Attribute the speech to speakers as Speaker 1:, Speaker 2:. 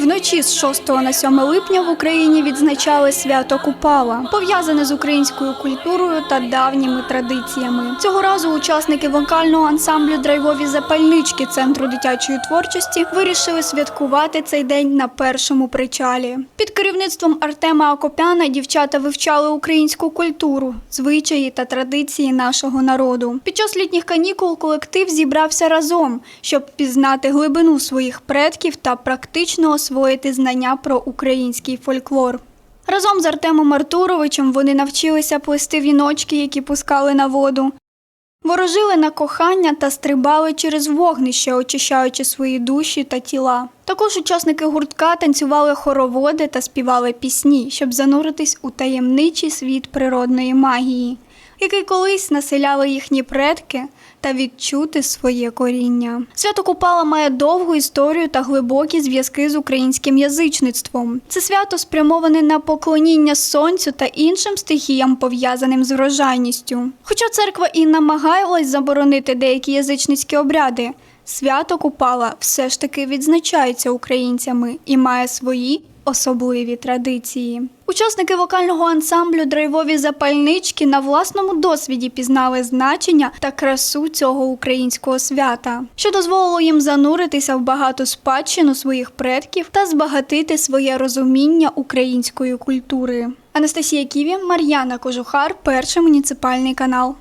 Speaker 1: Вночі з 6 на 7 липня в Україні відзначали свято Купала, пов'язане з українською культурою та давніми традиціями. Цього разу учасники вокального ансамблю Драйвові запальнички центру дитячої творчості вирішили святкувати цей день на першому причалі. Під керівництвом Артема Акопяна дівчата вивчали українську культуру, звичаї та традиції нашого народу. Під час літніх канікул колектив зібрався разом, щоб пізнати глибину своїх предків та практично освоїти знання про український фольклор. Разом з Артемом Артуровичем вони навчилися плести віночки, які пускали на воду. Ворожили на кохання та стрибали через вогнище, очищаючи свої душі та тіла. Також учасники гуртка танцювали хороводи та співали пісні, щоб зануритись у таємничий світ природної магії, який колись населяли їхні предки та відчути своє коріння. Свято Купала має довгу історію та глибокі зв'язки з українським язичництвом. Це свято спрямоване на поклоніння сонцю та іншим стихіям, пов'язаним з врожайністю. Хоча церква і намагалась заборонити деякі язичницькі обряди, свято Купала все ж таки відзначається українцями і має свої особливі традиції. Учасники вокального ансамблю Драйвові запальнички на власному досвіді пізнали значення та красу цього українського свята, що дозволило їм зануритися в багату спадщину своїх предків та збагатити своє розуміння української культури. Анастасія Ківі, Мар'яна Кожухар, перший муніципальний канал.